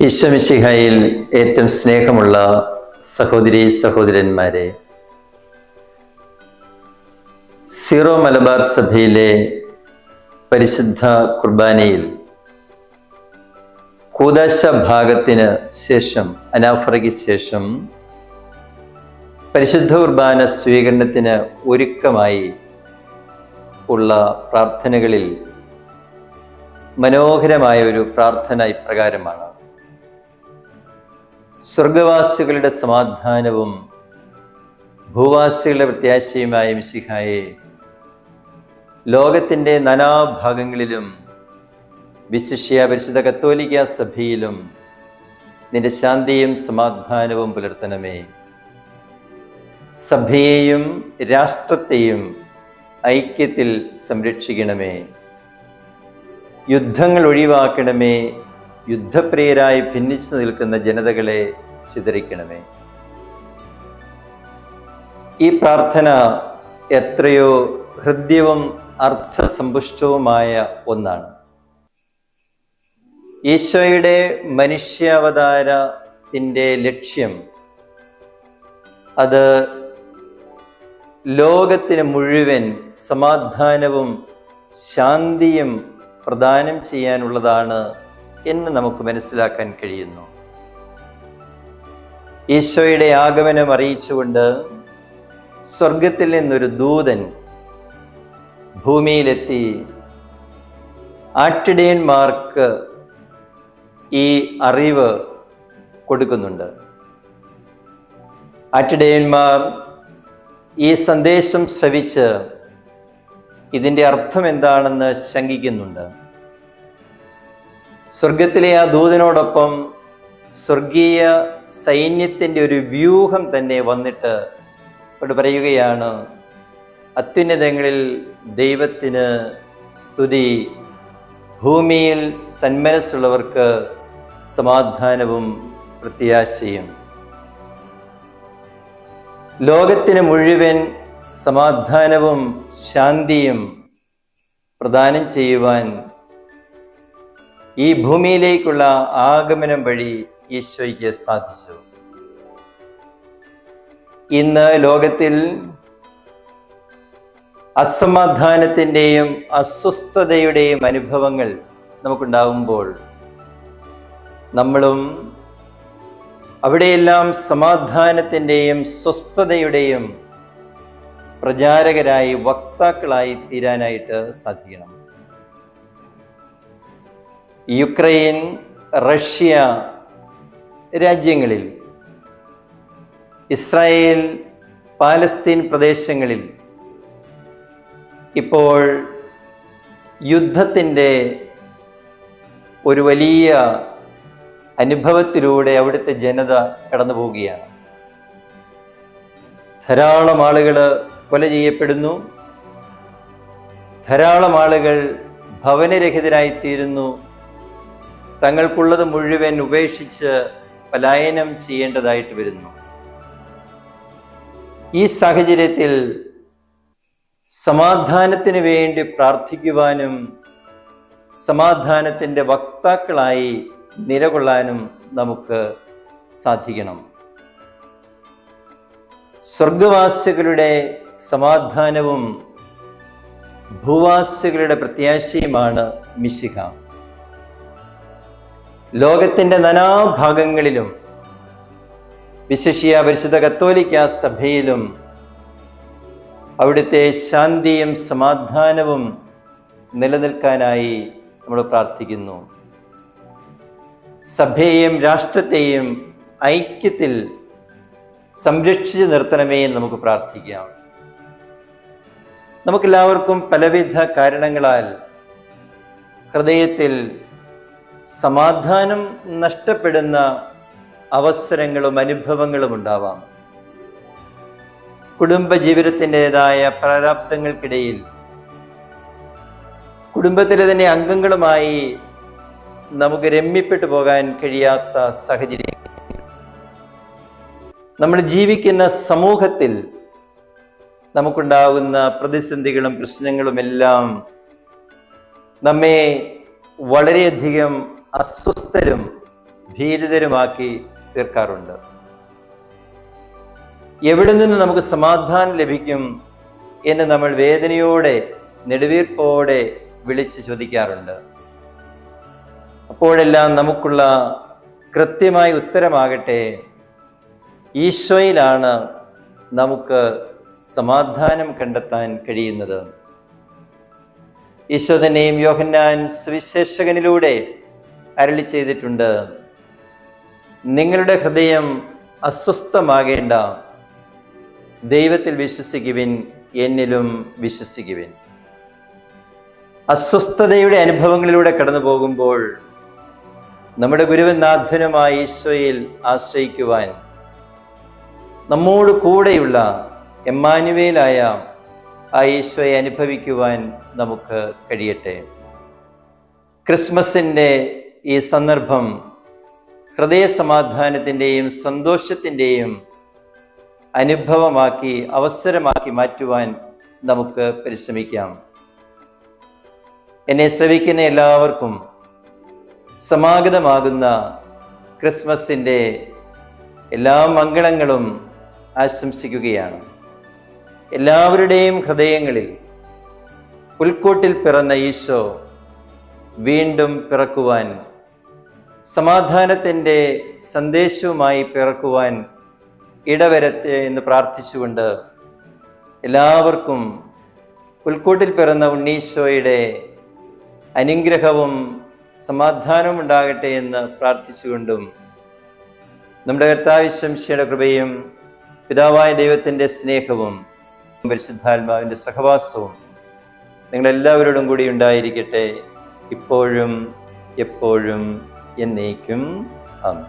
ഈശ്വമിശിഹയിൽ ഏറ്റവും സ്നേഹമുള്ള സഹോദരി സഹോദരന്മാരെ സീറോ മലബാർ സഭയിലെ പരിശുദ്ധ കുർബാനയിൽ കൂതാശ ഭാഗത്തിന് ശേഷം അനാഫറയ്ക്ക് ശേഷം പരിശുദ്ധ കുർബാന സ്വീകരണത്തിന് ഒരുക്കമായി ഉള്ള പ്രാർത്ഥനകളിൽ മനോഹരമായ ഒരു പ്രാർത്ഥന ഇപ്രകാരമാണ്. സ്വർഗവാസികളുടെ സമാധാനവും ഭൂവാസികളുടെ പ്രത്യാശയുമായ മിശിഹായെ ലോകത്തിന്റെ നാനാഭാഗങ്ങളിലും വിശിഷ്യ പരിശുദ്ധ കത്തോലിക്ക സഭയിലും നിന്റെ ശാന്തിയും സമാധാനവും പുലർത്തണമേ. സഭയെയും രാഷ്ട്രത്തെയും ഐക്യത്തിൽ സംരക്ഷിക്കണമേ. യുദ്ധങ്ങൾ ഒഴിവാക്കണമേ. യുദ്ധപ്രിയരായി ഭിന്നിച്ചു നിൽക്കുന്ന ജനതകളെ ചിതറിക്കണമേ. ഈ പ്രാർത്ഥന എത്രയോ ഹൃദ്യവും അർത്ഥസമ്പുഷ്ടവുമായ ഒന്നാണ്. ഈശോയുടെ മനുഷ്യാവതാരത്തിന്റെ ലക്ഷ്യം അത് ലോകത്തിന് മുഴുവൻ സമാധാനവും ശാന്തിയും പ്രദാനം ചെയ്യാനുള്ളതാണ് എന്ന് നമുക്ക് മനസ്സിലാക്കാൻ കഴിയുന്നു. ഈശോയുടെ ആഗമനം അറിയിച്ചുകൊണ്ട് സ്വർഗത്തിൽ നിന്നൊരു ദൂതൻ ഭൂമിയിലെത്തി ആട്ടിടയന്മാർക്ക് ഈ അറിവ് കൊടുക്കുന്നുണ്ട്. ആട്ടിടയന്മാർ ഈ സന്ദേശം ശ്രവിച്ച് ഇതിന്റെ അർത്ഥം എന്താണെന്ന് ശങ്കിക്കുന്നുണ്ട്. സ്വർഗത്തിലെ ആ ദൂതനോടൊപ്പം സ്വർഗീയ സൈന്യത്തിന്റെ ഒരു വ്യൂഹം തന്നെ വന്നിട്ട് ഇവിടെ പറയുകയാണ് അത്യുന്നതങ്ങളിൽ ദൈവത്തിന് സ്തുതി. ഭൂമിയിൽ സന്മനസ്സുള്ളവർക്ക് സമാധാനവും പ്രത്യാശയും. ലോകത്തിന് മുഴുവൻ സമാധാനവും ശാന്തിയും പ്രദാനം ചെയ്യുവാൻ ഈ ഭൂമിയിലേക്കുള്ള ആഗമനം വഴി ഈശോയ്ക്ക് സാധിച്ചു. ഇന്ന് ലോകത്തിൽ അസമാധാനത്തിന്റെയും അസ്വസ്ഥതയുടെയും അനുഭവങ്ങൾ നമുക്കുണ്ടാവുമ്പോൾ നമ്മളും അവിടെയെല്ലാം സമാധാനത്തിന്റെയും സ്വസ്ഥതയുടെയും പ്രചാരകരായി വക്താക്കളായി തീരാനായിട്ട് സാധിക്കണം. യുക്രൈൻ റഷ്യ രാജ്യങ്ങളിൽ ഇസ്രായേൽ പാലസ്തീൻ പ്രദേശങ്ങളിൽ ഇപ്പോൾ യുദ്ധത്തിന്റെ ഒരു വലിയ അനുഭവത്തിലൂടെ അവിടുത്തെ ജനത കടന്നു പോവുകയാണ്. ധാരാളം ആളുകൾ കൊല ചെയ്യപ്പെടുന്നു. ധാരാളം ആളുകൾ ഭവനരഹിതരായിത്തീരുന്നു. തങ്ങൾക്കുള്ളത് മുഴുവൻ ഉപേക്ഷിച്ച് പലായനം ചെയ്യേണ്ടതായിട്ട് വരുന്നു. ഈ സാഹചര്യത്തിൽ സമാധാനത്തിന് വേണ്ടി പ്രാർത്ഥിക്കുവാനും സമാധാനത്തിന്റെ വക്താക്കളായി നിലകൊള്ളാനും നമുക്ക് സാധിക്കണം. സ്വർഗവാസികളുടെ സമാധാനവും ഭൂവാസികളുടെ പ്രത്യാശയുമാണ് മിശിഹ. ലോകത്തിന്റെ നാനാഭാഗങ്ങളിലും വിശിഷ്യ പരിശുദ്ധ കത്തോലിക്ക സഭയിലും അവിടുത്തെ ശാന്തിയും സമാധാനവും നിലനിൽക്കാനായി നമ്മൾ പ്രാർത്ഥിക്കുന്നു. സഭയെയും രാഷ്ട്രത്തെയും ഐക്യത്തിൽ സംരക്ഷിച്ചു നിർത്തണമേ എന്ന് നമുക്ക് പ്രാർത്ഥിക്കാം. നമുക്കെല്ലാവർക്കും പലവിധ കാരണങ്ങളാൽ ഹൃദയത്തിൽ സമാധാനം നഷ്ടപ്പെടുന്ന അവസരങ്ങളും അനുഭവങ്ങളും ഉണ്ടാവാം. കുടുംബജീവിതത്തിന്റെതായ പ്രാരാബ്ദങ്ങൾക്കിടയിൽ കുടുംബത്തിലെ തന്നെ അംഗങ്ങളുമായി നമുക്ക് രമ്യപ്പെട്ടു പോകാൻ കഴിയാത്ത സാഹചര്യം. നമ്മൾ ജീവിക്കുന്ന സമൂഹത്തിൽ നമുക്കുണ്ടാകുന്ന പ്രതിസന്ധികളും പ്രശ്നങ്ങളുമെല്ലാം നമ്മെ വളരെയധികം അസ്വസ്ഥരും ഭീരിതരുമാക്കി തീർക്കാറുണ്ട്. എവിടെ നിന്ന് നമുക്ക് സമാധാനം ലഭിക്കും എന്ന് നമ്മൾ വേദനയോടെ നെടുവീർപ്പോടെ വിളിച്ച് ചോദിക്കാറുണ്ട്. അപ്പോഴെല്ലാം നമുക്കുള്ള കൃത്യമായ ഉത്തരമാകട്ടെ ഈശോയിലാണ് നമുക്ക് സമാധാനം കണ്ടെത്താൻ കഴിയുന്നത്. ഈശോ തന്നെയും യോഹന്നാൻ സുവിശേഷകനിലൂടെ അരളി ചെയ്തിട്ടുണ്ട്. നിങ്ങളുടെ ഹൃദയം അസ്വസ്ഥമാകേണ്ട. ദൈവത്തിൽ വിശ്വസിക്കുവിൻ എന്നിലും വിശ്വസിക്കുവിൻ. അസ്വസ്ഥതയുടെ അനുഭവങ്ങളിലൂടെ കടന്നു പോകുമ്പോൾ നമ്മുടെ ഗുരുവനാഥനുമായ ഈശോയിൽ ആശ്രയിക്കുവാൻ നമ്മോട് കൂടെയുള്ള എമ്മാനുവേലായ ആ ഈശോയെ അനുഭവിക്കുവാൻ നമുക്ക് കഴിയട്ടെ. ക്രിസ്മസിന്റെ ഈ സന്ദർഭം ഹൃദയസമാധാനത്തിന്റെയും സന്തോഷത്തിന്റെയും അനുഭവമാക്കി അവസരമാക്കി മാറ്റുവാൻ നമുക്ക് പരിശ്രമിക്കാം. എന്നെ ശ്രവിക്കുന്ന എല്ലാവർക്കും സമാഗതമാകുന്ന ക്രിസ്മസിന്റെ എല്ലാ മംഗളങ്ങളും ആശംസിക്കുകയാണ്. എല്ലാവരുടെയും ഹൃദയങ്ങളിൽ പുൽക്കോട്ടിൽ പിറന്ന ഈശോ വീണ്ടും പിറക്കുവാൻ സമാധാനത്തിന്റെ സന്ദേശവുമായി പിറക്കുവാൻ ഇടവരത്തെ എന്ന് പ്രാർത്ഥിച്ചുകൊണ്ട് എല്ലാവർക്കും പുൽക്കൂട്ടിൽ പിറന്ന ഉണ്ണീശോയുടെ അനുഗ്രഹവും സമാധാനവും ഉണ്ടാകട്ടെ എന്ന് പ്രാർത്ഥിച്ചുകൊണ്ടും നമ്മുടെ കർത്താവിശംശയുടെ കൃപയും പിതാവായ ദൈവത്തിന്റെ സ്നേഹവും പരിശുദ്ധാത്മാവിന്റെ സഹവാസവും നിങ്ങളെല്ലാവരോടും കൂടി ഉണ്ടായിരിക്കട്ടെ ഇപ്പോഴും എപ്പോഴും എന്നേക്കും ആമേൻ